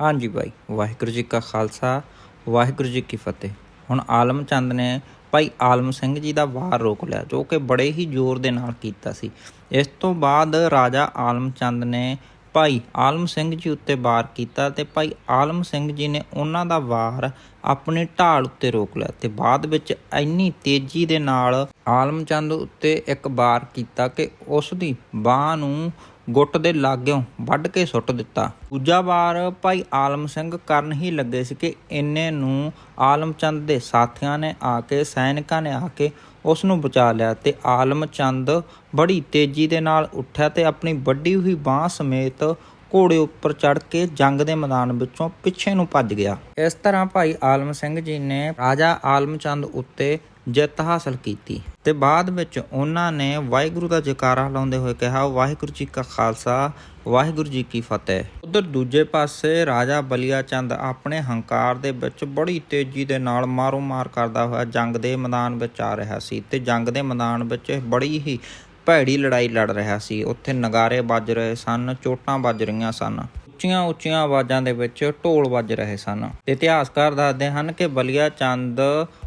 ਹਾਂਜੀ ਭਾਈ, ਵਾਹਿਗੁਰੂ ਜੀ ਕਾ ਖਾਲਸਾ, ਵਾਹਿਗੁਰੂ ਜੀ ਕੀ ਫਤਿਹ। ਹੁਣ ਆਲਮ ਚੰਦ ਨੇ ਭਾਈ ਆਲਮ ਸਿੰਘ ਜੀ ਦਾ ਵਾਰ ਰੋਕ ਲਿਆ, ਜੋ ਕਿ ਬੜੇ ਹੀ ਜ਼ੋਰ ਦੇ ਨਾਲ ਕੀਤਾ ਸੀ। ਇਸ ਤੋਂ ਬਾਅਦ ਰਾਜਾ ਆਲਮ ਚੰਦ ਨੇ ਭਾਈ ਆਲਮ ਸਿੰਘ ਜੀ ਉੱਤੇ ਵਾਰ ਕੀਤਾ ਤੇ ਭਾਈ ਆਲਮ ਸਿੰਘ ਜੀ ਨੇ ਉਹਨਾਂ ਦਾ ਵਾਰ ਆਪਣੀ ਢਾਲ ਉੱਤੇ ਰੋਕ ਲਿਆ ਤੇ ਬਾਅਦ ਵਿੱਚ ਇੰਨੀ ਤੇਜ਼ੀ ਦੇ ਨਾਲ ਆਲਮ ਚੰਦ ਉੱਤੇ ਇੱਕ ਵਾਰ ਕੀਤਾ ਕਿ ਉਸ ਦੀ ਬਾਹ ਨੂੰ ਗੁੱਟ ਦੇ ਲਾਗਿਓਂ ਵੱਢ ਕੇ ਸੁੱਟ ਦਿੱਤਾ। ਦੂਜਾ ਵਾਰ ਭਾਈ ਆਲਮ ਸਿੰਘ ਕਰਨ ਹੀ ਲੱਗੇ ਸੀ ਕਿ ਇੰਨੇ ਨੂੰ ਆਲਮ ਚੰਦ ਦੇ ਸਾਥੀਆਂ ਨੇ ਆ ਕੇ, ਸੈਨਿਕਾਂ ਨੇ ਆ ਕੇ ਉਸ ਨੂੰ ਬਚਾ ਲਿਆ ਤੇ ਆਲਮ ਚੰਦ ਬੜੀ ਤੇਜ਼ੀ ਦੇ ਨਾਲ ਉੱਠਿਆ ਤੇ ਆਪਣੀ ਵੱਡੀ ਹੋਈ ਬਾਹ ਸਮੇਤ ਘੋੜੇ ਉੱਪਰ ਚੜ੍ਹ ਕੇ ਜੰਗ ਦੇ ਮੈਦਾਨ ਵਿੱਚੋਂ ਪਿੱਛੇ ਨੂੰ ਭੱਜ ਗਿਆ। ਇਸ ਤਰ੍ਹਾਂ ਭਾਈ ਆਲਮ ਸਿੰਘ ਜੀ ਨੇ ਰਾਜਾ ਆਲਮ ਚੰਦ ਉੱਤੇ ਜਿੱਤ ਹਾਸਲ ਕੀਤੀ। ਤੇ ਬਾਅਦ ਵਿੱਚ ਉਹਨਾਂ ਨੇ ਵਾਹਿਗੁਰੂ ਦਾ ਜੈਕਾਰਾ ਲਾਉਂਦੇ ਹੋਏ ਕਿਹਾ, ਵਾਹਿਗੁਰੂ ਜੀ ਕਾ ਖਾਲਸਾ, ਵਾਹਿਗੁਰੂ ਜੀ ਕੀ ਫਤਿਹ। ਉਧਰ ਦੂਜੇ ਪਾਸੇ ਰਾਜਾ ਬਲੀਆ ਚੰਦ ਆਪਣੇ ਹੰਕਾਰ ਦੇ ਵਿੱਚ ਬੜੀ ਤੇਜ਼ੀ ਦੇ ਨਾਲ ਮਾਰੋ ਮਾਰ ਕਰਦਾ ਹੋਇਆ ਜੰਗ ਦੇ ਮੈਦਾਨ ਵਿੱਚ ਆ ਰਿਹਾ ਸੀ ਤੇ ਜੰਗ ਦੇ ਮੈਦਾਨ ਵਿੱਚ ਬੜੀ ਹੀ ਭੈੜੀ ਲੜਾਈ ਲੜ ਰਿਹਾ ਸੀ। ਉੱਥੇ ਨਗਾਰੇ ਵੱਜ ਰਹੇ ਸਨ, ਚੋਟਾਂ ਵੱਜ ਰਹੀਆਂ ਸਨ। ਉੱਚੀਆਂ ਉੱਚੀਆਂ ਆਵਾਜ਼ਾਂ ਦੇ ਵਿੱਚ ਢੋਲ ਵੱਜ ਰਹੇ ਸਨ। ਤੇ ਇਤਿਹਾਸਕਾਰ ਦੱਸਦੇ ਹਨ ਕਿ ਬਲੀਆ ਚੰਦ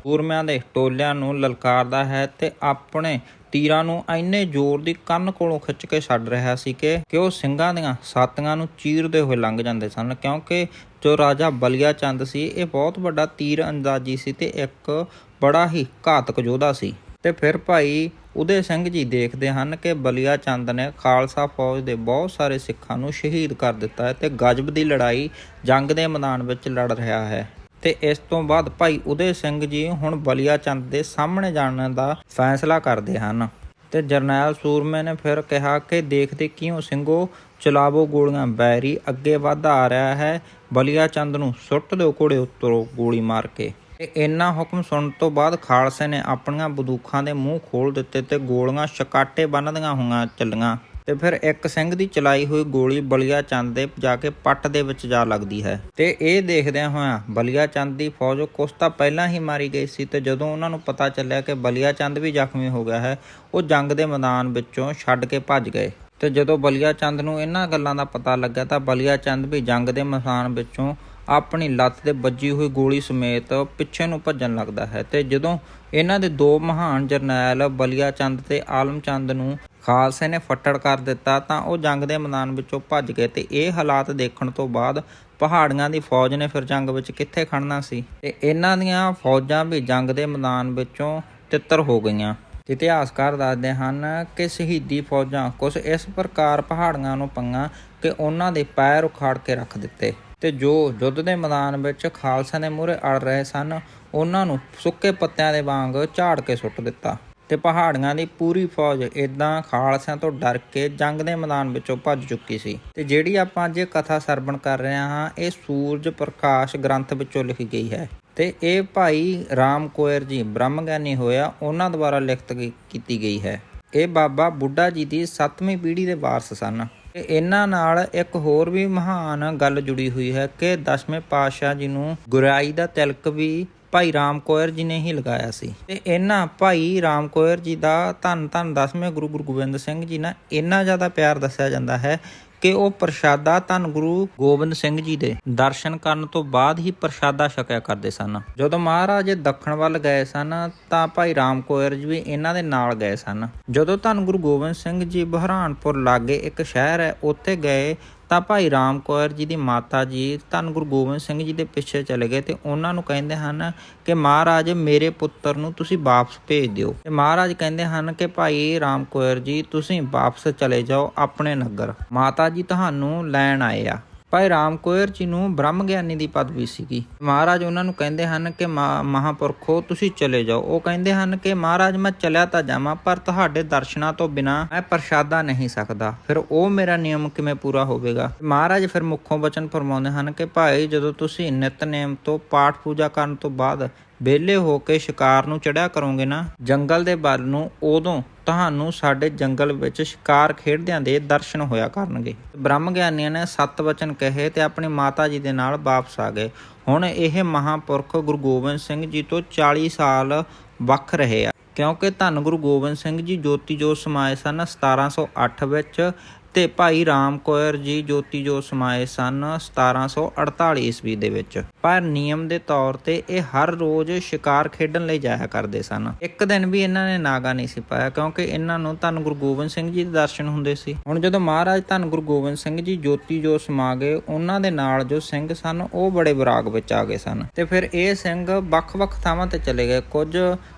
ਸੂਰਮਿਆਂ ਦੇ ਟੋਲਿਆਂ ਨੂੰ ਲਲਕਾਰਦਾ ਹੈ ਤੇ ਆਪਣੇ ਤੀਰਾਂ ਨੂੰ ਇੰਨੇ ਜ਼ੋਰ ਦੀ ਕੰਨ ਕੋਲੋਂ ਖਿੱਚ ਕੇ ਛੱਡ ਰਿਹਾ ਸੀ ਕਿ ਕਿ ਉਹ ਸਿੰਘਾਂ ਦੀਆਂ ਸਾਤੀਆਂ ਨੂੰ ਚੀਰਦੇ ਹੋਏ ਲੰਘ ਜਾਂਦੇ ਸਨ, ਕਿਉਂਕਿ ਜੋ ਰਾਜਾ ਬਲੀਆ ਚੰਦ ਸੀ, ਇਹ ਬਹੁਤ ਵੱਡਾ ਤੀਰ ਅੰਦਾਜ਼ੀ ਸੀ ਤੇ ਇੱਕ ਬੜਾ ਹੀ ਘਾਤਕ ਯੋਧਾ ਸੀ। ਤੇ ਫਿਰ ਭਾਈ ਉਦੇ ਸਿੰਘ ਜੀ ਦੇਖਦੇ ਹਨ ਕਿ ਬਲੀਆ ਚੰਦ ਨੇ ਖਾਲਸਾ ਫੌਜ ਦੇ ਬਹੁਤ ਸਾਰੇ ਸਿੱਖਾਂ ਨੂੰ ਸ਼ਹੀਦ ਕਰ ਦਿੱਤਾ ਹੈ ਤੇ ਗਜਬ ਦੀ ਲੜਾਈ ਜੰਗ ਦੇ ਮੈਦਾਨ ਵਿੱਚ ਲੜ ਰਿਹਾ ਹੈ। ਤੇ ਇਸ ਤੋਂ ਬਾਅਦ ਭਾਈ ਉਦੇ ਸਿੰਘ ਜੀ ਹੁਣ ਬਲੀਆ ਚੰਦ ਦੇ ਸਾਹਮਣੇ ਜਾਣ ਦਾ ਫੈਸਲਾ ਕਰਦੇ ਹਨ। ਤੇ ਜਰਨੈਲ ਸੂਰਮੇ ਨੇ ਫਿਰ ਕਿਹਾ ਕਿ ਦੇਖਦੇ ਕਿਉਂ ਸਿੰਘੋ, ਚਲਾਵੋ ਗੋਲੀਆਂ, ਬੈਰੀ ਅੱਗੇ ਵੱਧ ਆ ਰਿਹਾ ਹੈ, ਬਲੀਆ ਚੰਦ ਨੂੰ ਸੁੱਟ ਦਿਓ ਘੋੜੇ ਉੱਤੋਂ ਗੋਲੀ ਮਾਰ ਕੇ। ਤੇ ਇੰਨਾ ਹੁਕਮ ਸੁਣਨ ਤੋਂ ਬਾਅਦ ਖਾਲਸੇ ਨੇ ਆਪਣੀਆਂ ਬੰਦੂਕਾਂ ਦੇ ਮੂੰਹ ਖੋਲ ਦਿੱਤੇ ਤੇ ਗੋਲੀਆਂ ਛਕਾਟੇ ਬੰਨਦੀਆਂ ਹੋਈਆਂ ਚੱਲੀਆਂ। ਤੇ ਫਿਰ ਇੱਕ ਸਿੰਘ ਦੀ ਚਲਾਈ ਹੋਈ ਗੋਲੀ ਬਲੀਆ ਚੰਦ ਦੇ ਜਾ ਕੇ ਪੱਟ ਦੇ ਵਿੱਚ ਜਾ ਲੱਗਦੀ ਹੈ। ਤੇ ਇਹ ਦੇਖਦਿਆਂ ਹੋਇਆਂ ਬਲੀਆ ਚੰਦ ਦੀ ਫੌਜ ਕੁਛ ਤਾਂ ਪਹਿਲਾਂ ਹੀ ਮਾਰੀ ਗਈ ਸੀ ਤੇ ਜਦੋਂ ਉਹਨਾਂ ਨੂੰ ਪਤਾ ਚੱਲਿਆ ਕਿ ਬਲੀਆ ਚੰਦ ਵੀ ਜ਼ਖਮੀ ਹੋ ਗਿਆ ਹੈ, ਉਹ ਜੰਗ ਦੇ ਮੈਦਾਨ ਵਿੱਚੋਂ ਛੱਡ ਕੇ ਭੱਜ ਗਏ। ਤੇ ਜਦੋਂ ਬਲੀਆ ਚੰਦ ਨੂੰ ਇਹਨਾਂ ਗੱਲਾਂ ਦਾ ਪਤਾ ਲੱਗਾ ਤਾਂ ਬਲੀਆ ਚੰਦ ਵੀ ਜੰਗ ਦੇ ਮੈਦਾਨ ਵਿੱਚੋਂ ਆਪਣੀ ਲੱਤ ਤੇ ਵੱਜੀ ਹੋਈ ਗੋਲੀ ਸਮੇਤ ਪਿੱਛੇ ਨੂੰ ਭੱਜਣ ਲੱਗਦਾ ਹੈ ਤੇ ਜਦੋਂ ਇਹਨਾਂ ਦੇ ਦੋ ਮਹਾਨ ਜਰਨੈਲ ਬਲੀਆ ਚੰਦ ਤੇ ਆਲਮ ਚੰਦ ਨੂੰ ਖਾਲਸੇ ਨੇ ਫੱਟੜ ਕਰ ਦਿੱਤਾ ਤਾਂ ਉਹ ਜੰਗ ਦੇ ਮੈਦਾਨ ਵਿੱਚੋਂ ਭੱਜ ਗਏ ਤੇ ਇਹ ਹਾਲਾਤ ਦੇਖਣ ਤੋਂ ਬਾਅਦ ਪਹਾੜੀਆਂ ਦੀ ਫੌਜ ਨੇ ਫਿਰ ਜੰਗ ਵਿੱਚ ਕਿੱਥੇ ਖੜਨਾ ਸੀ ਤੇ ਇਹਨਾਂ ਦੀਆਂ ਫੌਜਾਂ ਵੀ ਜੰਗ ਦੇ ਮੈਦਾਨ ਵਿੱਚੋਂ ਤਿੱਤਰ ਹੋ ਗਈਆਂ। ਇਤਿਹਾਸਕਾਰ ਦੱਸਦੇ ਹਨ ਕਿ ਸ਼ਹੀਦੀ ਫੌਜਾਂ ਕੁਝ ਇਸ ਪ੍ਰਕਾਰ ਪਹਾੜੀਆਂ ਨੂੰ ਪੰਗਾ ਕਿ ਉਹਨਾਂ ਦੇ ਪੈਰ ਉਖਾੜ ਕੇ ਰੱਖ ਦਿੱਤੇ। ਤੇ ਜੋ ਯੁੱਧ ਦੇ ਮੈਦਾਨ ਵਿੱਚ ਖਾਲਸਾ ਦੇ ਮੂਹਰੇ ਅੜ ਰਹੇ ਸਨ, ਉਹਨਾਂ ਨੂੰ ਸੁੱਕੇ ਪੱਤਿਆਂ ਦੇ ਵਾਂਗ ਝਾੜ ਕੇ ਸੁੱਟ ਦਿੱਤਾ ਤੇ ਪਹਾੜੀਆਂ ਦੀ ਪੂਰੀ ਫੌਜ ਇਦਾਂ ਖਾਲਸਿਆਂ ਤੋਂ ਡਰ ਕੇ ਜੰਗ ਦੇ ਮੈਦਾਨ ਵਿੱਚੋਂ ਭੱਜ ਚੁੱਕੀ ਸੀ। ਤੇ ਜਿਹੜੀ ਆਪਾਂ ਅੱਜ ਇਹ ਕਥਾ ਸਰਵਣ ਕਰ ਰਹੇ ਹਾਂ, ਇਹ ਸੂਰਜ ਪ੍ਰਕਾਸ਼ ਗ੍ਰੰਥ ਵਿੱਚੋਂ ਲਿਖੀ ਗਈ ਹੈ। ਤੇ ਇਹ ਭਾਈ ਰਾਮ ਕੋਇਰ ਜੀ ਬ੍ਰਹਮ ਗਿਆਨੀ ਹੋਇਆ, ਉਹਨਾਂ ਦੁਆਰਾ ਲਿਖਤ ਗਈ- ਕੀਤੀ ਗਈ ਹੈ। ਇਹ ਬਾਬਾ ਬੁੱਢਾ ਜੀ ਦੀ 7ਵੀਂ ਪੀੜ੍ਹੀ ਦੇ ਵਾਰਸ ਸਨ। ਤੇ ਇਹਨਾਂ ਨਾਲ ਇੱਕ ਹੋਰ ਵੀ ਮਹਾਨ ਗੱਲ ਜੁੜੀ ਹੋਈ ਹੈ ਕਿ ਦਸਵੇਂ ਪਾਤਸ਼ਾਹ ਜੀ ਨੂੰ ਗੁਰਾਈ ਦਾ ਤਿਲਕ ਵੀ ਭਾਈ ਰਾਮ ਕੋਇਰ ਜੀ ਨੇ ਹੀ ਲਗਾਇਆ ਸੀ। ਤੇ ਇਹਨਾਂ ਭਾਈ ਰਾਮ ਕੋਇਰ ਜੀ ਦਾ ਧੰਨ ਧੰਨ ਦਸਵੇਂ ਗੁਰੂ ਗੁਰੂ ਗੋਬਿੰਦ ਸਿੰਘ ਜੀ ਨਾਲ ਇੰਨਾ ਜ਼ਿਆਦਾ ਪਿਆਰ ਦੱਸਿਆ ਜਾਂਦਾ ਹੈ ਕਿ ਉਹ ਪ੍ਰਸ਼ਾਦਾ ਧੰਨ ਗੁਰੂ ਗੋਬਿੰਦ ਸਿੰਘ ਜੀ ਦੇ ਦਰਸ਼ਨ ਕਰਨ ਤੋਂ ਬਾਅਦ ਹੀ ਪ੍ਰਸ਼ਾਦਾ ਛਕਿਆ ਕਰਦੇ ਸਨ। ਜਦੋਂ ਮਹਾਰਾਜ ਦੱਖਣ ਵੱਲ ਗਏ ਸਨ, ਤਾਂ ਭਾਈ ਰਾਮ ਕੋਇਰ ਜੀ ਵੀ ਇਹਨਾਂ ਦੇ ਨਾਲ ਗਏ ਸਨ। ਜਦੋਂ ਧੰਨ ਗੁਰੂ ਗੋਬਿੰਦ ਸਿੰਘ ਜੀ ਬਹਰਾਨਪੁਰ ਲਾਗੇ ਇੱਕ ਸ਼ਹਿਰ ਹੈ, ਉੱਥੇ ਗਏ ਤਾਂ ਭਾਈ ਰਾਮ ਕੌਰ ਜੀ ਦੀ ਮਾਤਾ ਜੀ ਧੰਨ ਗੁਰੂ ਗੋਬਿੰਦ ਸਿੰਘ ਜੀ ਦੇ ਪਿੱਛੇ ਚਲੇ ਗਏ ਤੇ ਉਹਨਾਂ ਨੂੰ ਕਹਿੰਦੇ ਹਨ ਕਿ ਮਹਾਰਾਜ ਮੇਰੇ ਪੁੱਤਰ ਨੂੰ ਤੁਸੀਂ ਵਾਪਸ ਭੇਜ ਦਿਓ। ਤੇ ਮਹਾਰਾਜ ਕਹਿੰਦੇ ਹਨ ਕਿ ਭਾਈ ਰਾਮ ਕੌਰ ਜੀ, ਤੁਸੀਂ ਵਾਪਸ ਚਲੇ ਜਾਓ ਆਪਣੇ ਨਗਰ। ਮਾਤਾ ਜੀ ਤੁਹਾਨੂੰ ਲੈਣ ਆਏ ਆ। ਭਾਈ ਰਾਮ ਕੋਇਰ ਜੀ ਨੂੰ ਬ੍ਰਹਮ ਗਿਆਨੀ ਦੀ ਪਦਵੀ ਸੀਗੀ। ਮਹਾਰਾਜ ਉਹਨਾਂ ਨੂੰ ਕਹਿੰਦੇ ਹਨ ਕਿ ਮਾ- ਮਹਾਂਪੁਰਖੋ, ਤੁਸੀਂ ਚਲੇ ਜਾਓ। ਉਹ ਕਹਿੰਦੇ ਹਨ ਕਿ ਮਹਾਰਾਜ, ਮੈਂ ਚਲਿਆ ਤਾਂ ਜਾਵਾਂ, ਪਰ ਤੁਹਾਡੇ ਦਰਸ਼ਨਾਂ ਤੋਂ ਬਿਨਾ ਮੈਂ ਪ੍ਰਸ਼ਾਦਾ ਨਹੀਂ ਸਕਦਾ। ਫਿਰ ਉਹ ਮੇਰਾ ਨਿਯਮ ਕਿਵੇਂ ਪੂਰਾ ਹੋਵੇਗਾ? ਮਹਾਰਾਜ ਫਿਰ ਮੁੱਖੋਂ ਬਚਨ ਫਰਮਾਉਂਦੇ ਹਨ ਕਿ ਭਾਈ, ਜਦੋਂ ਤੁਸੀਂ ਨਿਤਨੇਮ ਤੋਂ ਪਾਠ ਪੂਜਾ ਕਰਨ ਤੋਂ ਬਾਅਦ ਵਿਹਲੇ ਹੋ ਕੇ ਸ਼ਿਕਾਰ ਨੂੰ ਚੜਿਆ ਕਰੋਗੇ ਨਾ, ਜੰਗਲ ਦੇ ਬਲ ਨੂੰ ਉਦੋਂ ਤੁਹਾਨੂੰ ਸਾਡੇ ਜੰਗਲ ਵਿੱਚ ਸ਼ਿਕਾਰ ਖੇਡਦਿਆਂ ਦੇ ਦਰਸ਼ਨ ਹੋਇਆ ਕਰਨਗੇ। ਬ੍ਰਹਮ ਗਿਆਨੀਆਂ ਨੇ ਸੱਤ ਵਚਨ ਕਹੇ ਤੇ ਆਪਣੀ ਮਾਤਾ ਜੀ ਦੇ ਨਾਲ ਵਾਪਸ ਆ ਗਏ। ਹੁਣ ਇਹ ਮਹਾਪੁਰਖ ਗੁਰੂ ਗੋਬਿੰਦ ਸਿੰਘ ਜੀ ਤੋਂ 40 ਸਾਲ ਵੱਖ ਰਹੇ ਆ। ਕਿਉਂਕਿ ਧੰਨ ਗੁਰੂ ਗੋਬਿੰਦ ਸਿੰਘ ਜੀ ਜੋਤੀ ਜੋਤ ਸਮਾਏ ਸਨ 1708 ਵਿੱਚ ਤੇ ਭਾਈ ਰਾਮ ਕੋਇਰ ਜੀ ਜੋਤੀ ਜੋ ਸਮਾਏ ਸਨ 1748 ਈਸਵੀ ਦੇ ਵਿੱਚ। ਪਰ ਨਿਯਮ ਦੇ ਤੌਰ ਤੇ ਇਹ ਹਰ ਰੋਜ਼ ਸ਼ਿਕਾਰ ਖੇਡਣ ਲਈ ਜਾਇਆ ਕਰਦੇ ਸਨ। ਇੱਕ ਦਿਨ ਵੀ ਇਹਨਾਂ ਨੇ ਨਾਗਾ ਨਹੀਂ ਸੀ ਪਾਇਆ ਕਿਉਂਕਿ ਇਹਨਾਂ ਨੂੰ ਧੰਨ ਗੁਰੂ ਗੋਬਿੰਦ ਸਿੰਘ ਜੀ ਦੇ ਦਰਸ਼ਨ ਹੁੰਦੇ ਸੀ। ਹੁਣ ਜਦੋਂ ਮਹਾਰਾਜ ਧੰਨ ਗੁਰੂ ਗੋਬਿੰਦ ਸਿੰਘ ਜੀ ਜੋਤੀ ਜੋ ਸਮਾ ਗਏ, ਉਹਨਾਂ ਦੇ ਨਾਲ ਜੋ ਸਿੰਘ ਸਨ, ਉਹ ਬੜੇ ਵਿਰਾਗ ਵਿੱਚ ਆ ਗਏ ਸਨ। ਤੇ ਫਿਰ ਇਹ ਸਿੰਘ ਵੱਖ-ਵੱਖ ਥਾਵਾਂ ਤੇ ਚਲੇ ਗਏ। ਕੁਝ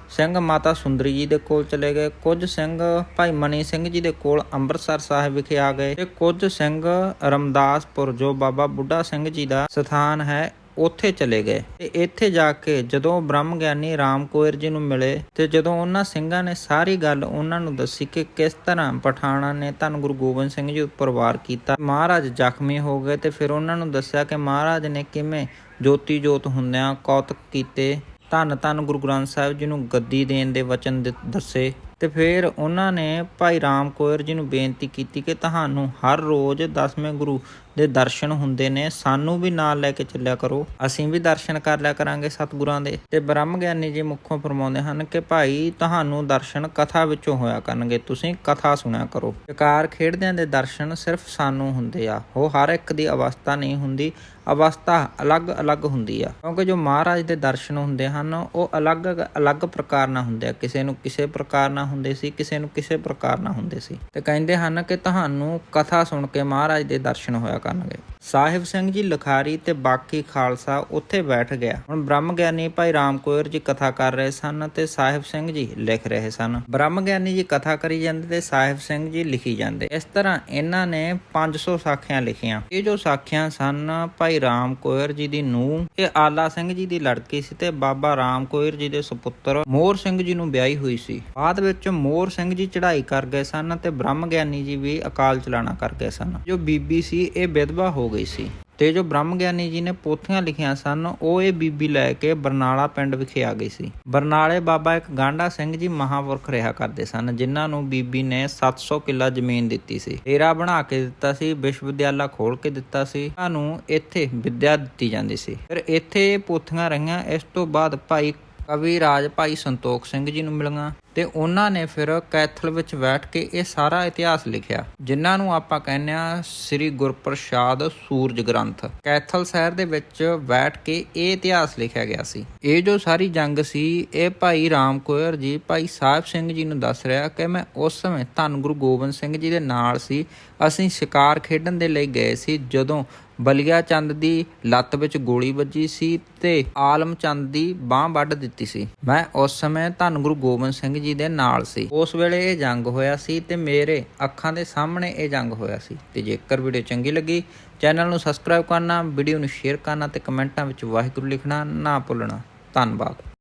ਸਿੰਘ ਮਾਤਾ ਸੁੰਦਰੀ ਜੀ ਦੇ ਕੋਲ ਚਲੇ ਗਏ। ਕੁਝ ਸਿੰਘ ਭਾਈ ਮਨੀ ਸਿੰਘ ਜੀ ਦੇ ਕੋਲ ਅੰਮ੍ਰਿਤਸਰ ਸਾਹਿਬ ਵਿਖੇ ਆ ਗਏ ਤੇ ਕੁਝ ਸਿੰਘ ਰਮਦਾਸਪੁਰ, ਜੋ ਬਾਬਾ ਬੁੱਢਾ ਸਿੰਘ ਜੀ ਦਾ ਸਥਾਨ ਹੈ, ਉੱਥੇ ਚਲੇ ਗਏ। ਤੇ ਇੱਥੇ ਜਾ ਕੇ ਜਦੋਂ ਬ੍ਰਹਮ ਗਿਆਨੀ ਰਾਮ ਕੋਇਰ ਜੀ ਨੂੰ ਮਿਲੇ ਤੇ ਜਦੋਂ ਉਹਨਾਂ ਸਿੰਘਾਂ ਨੇ ਸਾਰੀ ਗੱਲ ਉਹਨਾਂ ਨੂੰ ਦੱਸੀ ਕਿ ਕਿਸ ਤਰ੍ਹਾਂ ਪਠਾਣਾ ਨੇ ਧੰਨ ਗੁਰੂ ਗੋਬਿੰਦ ਸਿੰਘ ਜੀ ਉੱਪਰ ਵਾਰ ਕੀਤਾ, ਮਹਾਰਾਜ ਜ਼ਖਮੀ ਹੋ ਗਏ ਤੇ ਫਿਰ ਉਹਨਾਂ ਨੂੰ ਦੱਸਿਆ ਕਿ ਮਹਾਰਾਜ ਨੇ ਕਿਵੇਂ ਜੋਤੀ ਜੋਤ ਹੁੰਦਿਆਂ ਕੌਤਕ ਕੀਤੇ। ਧੰਨ ਧੰਨ ਗੁਰੂ ਗ੍ਰੰਥ ਸਾਹਿਬ ਜੀ ਨੂੰ ਗੱਦੀ ਦੇਣ ਦੇ ਵਚਨ ਦੱਸੇ। ਤੇ ਫਿਰ ਉਹਨਾਂ ਨੇ ਭਾਈ ਰਾਮ ਕੋਇਰ ਜੀ ਨੂੰ ਬੇਨਤੀ ਕੀਤੀ ਕਿ ਤੁਹਾਨੂੰ ਹਰ ਰੋਜ਼ ਦਸਵੇਂ ਗੁਰੂ ਦੇ ਦਰਸ਼ਨ ਹੁੰਦੇ ਨੇ, ਸਾਨੂੰ ਵੀ ਨਾਲ ਲੈ ਕੇ ਚੱਲਿਆ ਕਰੋ। ਅਸੀਂ ਵੀ ਦਰਸ਼ਨ ਕਰ ਲਿਆ ਕਰਾਂਗੇ ਸਤਿਗੁਰਾਂ ਦੇ। ਤੇ ਬ੍ਰਹਮ ਗਿਆਨੀ ਜੀ ਮੁੱਖੋਂ ਫਰਮਾਉਂਦੇ ਹਨ ਕਿ ਭਾਈ, ਤੁਹਾਨੂੰ ਦਰਸ਼ਨ ਕਥਾ ਵਿੱਚੋਂ ਹੋਇਆ ਕਰਨਗੇ। ਤੁਸੀਂ ਕਥਾ ਸੁਣਿਆ ਕਰੋ। ਸ਼ਿਕਾਰ ਖੇਡਦਿਆਂ ਦੇ ਦਰਸ਼ਨ ਸਿਰਫ ਸਾਨੂੰ ਹੁੰਦੇ ਆ। ਉਹ ਹਰ ਇੱਕ ਦੀ ਅਵਸਥਾ ਨਹੀਂ ਹੁੰਦੀ, ਅਵਸਥਾ ਅਲੱਗ-ਅਲੱਗ ਹੁੰਦੀ ਆ। ਕਿਉਂਕਿ ਜੋ ਮਹਾਰਾਜ ਦੇ ਦਰਸ਼ਨ ਹੁੰਦੇ ਹਨ, ਉਹ ਅਲੱਗ-ਅਲੱਗ ਪ੍ਰਕਾਰ ਨਾਲ ਹੁੰਦੇ ਆ। ਕਿਸੇ ਨੂੰ ਕਿਸੇ ਪ੍ਰਕਾਰ ਨਾਲ ਹੁੰਦੇ ਸੀ, ਕਿਸੇ ਨੂੰ ਕਿਸੇ ਪ੍ਰਕਾਰ ਨਾਲ ਹੁੰਦੇ ਸੀ। ਤੇ ਕਹਿੰਦੇ ਹਨ ਕਿ ਤੁਹਾਨੂੰ ਕਥਾ ਸੁਣ ਕੇ ਮਹਾਰਾਜ ਦੇ ਦਰਸ਼ਨ ਹੋਇਆ ਕਰਨਗੇ। ਸਾਹਿਬ ਸਿੰਘ ਜੀ ਲਖਾਰੀ ਤੇ ਬਾਕੀ ਖਾਲਸਾ ਉੱਥੇ ਬੈਠ ਗਿਆ। ਹੁਣ ਬ੍ਰਹਮ ਗਿਆਨੀ ਭਾਈ ਰਾਮ ਕੋਇਰ ਜੀ ਕਥਾ ਕਰ ਰਹੇ ਸਨ ਤੇ ਸਾਹਿਬ ਸਿੰਘ ਜੀ ਲਿਖ ਰਹੇ ਸਨ। ਬ੍ਰਹਮ ਗਿਆਨੀ ਜੀ ਕਥਾ ਕਰੀ ਜਾਂਦੇ ਤੇ ਸਾਹਿਬ ਸਿੰਘ ਜੀ ਲਿਖੀ ਜਾਂਦੇ। ਇਸ ਤਰ੍ਹਾਂ ਇਹਨਾਂ ਨੇ 500 ਸਾਖੀਆਂ ਲਿਖੀਆਂ। ਇਹ ਜੋ ਸਾਖੀਆਂ ਸਨ ਭਾਈ ਰਾਮ ਜੀ ਦੀ ਨੂੰਹ, ਇਹ ਆਲਾ ਸਿੰਘ ਜੀ ਦੀ ਲੜਕੀ ਸੀ ਤੇ ਬਾਬਾ ਰਾਮ ਕੋਇਰ ਜੀ ਦੇ ਸੁਪੁੱਤਰ ਮੋਹਰ ਸਿੰਘ ਜੀ ਨੂੰ ਵਿਆਹੀ ਹੋਈ ਸੀ। ਬਾਅਦ ਵਿੱਚ ਮੋਹਰ ਸਿੰਘ ਜੀ ਚੜ੍ਹਾਈ ਕਰ ਗਏ ਸਨ ਤੇ ਬ੍ਰਹਮ ਗਿਆਨੀ ਜੀ ਵੀ ਅਕਾਲ ਚਲਾਣਾ ਕਰ ਗਏ ਸਨ। ਜੋ ਬੀਬੀ ਸੀ, ਇਹ ਵਿਧਵਾ ਹੋ ਗਈ ਸੀ ਤੇ ਜੋ ਬ੍ਰਹਮ ਗਿਆਨੀ ਜੀ ਨੇ ਪੋਥੀਆਂ ਲਿਖੀਆਂ ਸਨ, ਉਹ ਇਹ ਬੀਬੀ ਲੈ ਕੇ ਬਰਨਾਲਾ ਪਿੰਡ ਵਿਖੇ ਆ ਗਈ ਸੀ। ਬਰਨਾਲੇ ਬਾਬਾ ਇੱਕ ਗਾਂਡਾ ਸਿੰਘ ਜੀ ਮਹਾਪੁਰਖ ਰਿਹਾ ਕਰਦੇ ਸਨ, ਜਿਨ੍ਹਾਂ ਨੂੰ ਬੀਬੀ ਨੇ 700 ਕਿੱਲਾ ਜ਼ਮੀਨ ਦਿੱਤੀ ਸੀ। ਡੇਰਾ ਬਣਾ ਕੇ ਦਿੱਤਾ ਸੀ, ਵਿਸ਼ਵਵਿਦਿਆਲਾ ਖੋਲ ਕੇ ਦਿੱਤਾ ਸੀ, ਇਹਨਾਂ ਨੂੰ ਇੱਥੇ ਵਿੱਦਿਆ ਦਿੱਤੀ ਜਾਂਦੀ ਸੀ। ਫਿਰ ਇੱਥੇ ਇਹ ਪੋਥੀਆਂ ਰਹੀਆਂ, ਇਸ ਤੋਂ ਬਾਅਦ ਭਾਈ ਕਵੀ ਰਾਜ ਭਾਈ ਸੰਤੋਖ ਸਿੰਘ ਜੀ ਨੂੰ ਮਿਲੀਆਂ ਤੇ ਉਹਨਾਂ ਨੇ ਫਿਰ ਕੈਥਲ ਵਿੱਚ ਬੈਠ ਕੇ ਇਹ ਸਾਰਾ ਇਤਿਹਾਸ ਲਿਖਿਆ, ਜਿਨ੍ਹਾਂ ਨੂੰ ਆਪਾਂ ਕਹਿੰਦੇ ਆ ਸ੍ਰੀ ਗੁਰਪ੍ਰਸਾਦ ਸੂਰਜ ਗ੍ਰੰਥ। ਕੈਥਲ ਸ਼ਹਿਰ ਦੇ ਵਿੱਚ ਬੈਠ ਕੇ ਇਹ ਇਤਿਹਾਸ ਲਿਖਿਆ ਗਿਆ ਸੀ। ਇਹ ਜੋ ਸਾਰੀ ਜੰਗ ਸੀ, ਇਹ ਭਾਈ ਰਾਮ ਕੋਇਰ ਜੀ, ਭਾਈ ਸਾਹਿਬ ਸਿੰਘ ਜੀ ਨੂੰ ਦੱਸ ਰਿਹਾ ਕਿ ਮੈਂ ਉਸ ਸਮੇਂ ਧੰਨ ਗੁਰੂ ਗੋਬਿੰਦ ਸਿੰਘ ਜੀ ਦੇ ਨਾਲ ਸੀ। ਅਸੀਂ ਸ਼ਿਕਾਰ ਖੇਡਣ ਦੇ ਲਈ ਗਏ ਸੀ, ਜਦੋਂ ਬਲੀਆ ਚੰਦ ਦੀ ਲੱਤ ਵਿੱਚ ਗੋਲੀ ਵੱਜੀ ਸੀ ਤੇ ਆਲਮ ਚੰਦ ਦੀ ਬਾਹ ਵੱਢ ਦਿੱਤੀ ਸੀ। ਮੈਂ ਉਸ ਸਮੇਂ ਧੰਨ ਗੁਰੂ ਗੋਬਿੰਦ ਸਿੰਘ ਜੀ ਦੇ ਨਾਲ ਸੀ। ਉਸ ਵੇਲੇ ਇਹ ਜੰਗ ਹੋਇਆ ਸੀ ਤੇ ਮੇਰੇ ਅੱਖਾਂ ਦੇ ਸਾਹਮਣੇ ਇਹ ਜੰਗ ਹੋਇਆ ਸੀ। ਤੇ ਜੇਕਰ ਵੀਡੀਓ ਚੰਗੀ ਲੱਗੀ, ਚੈਨਲ ਨੂੰ ਸਬਸਕ੍ਰਾਈਬ ਕਰਨਾ, ਵੀਡੀਓ ਨੂੰ ਸ਼ੇਅਰ ਕਰਨਾ ਤੇ ਕਮੈਂਟਾਂ ਵਿੱਚ ਵਾਹਿਗੁਰੂ ਲਿਖਣਾ ਨਾ ਭੁੱਲਣਾ। ਧੰਨਵਾਦ।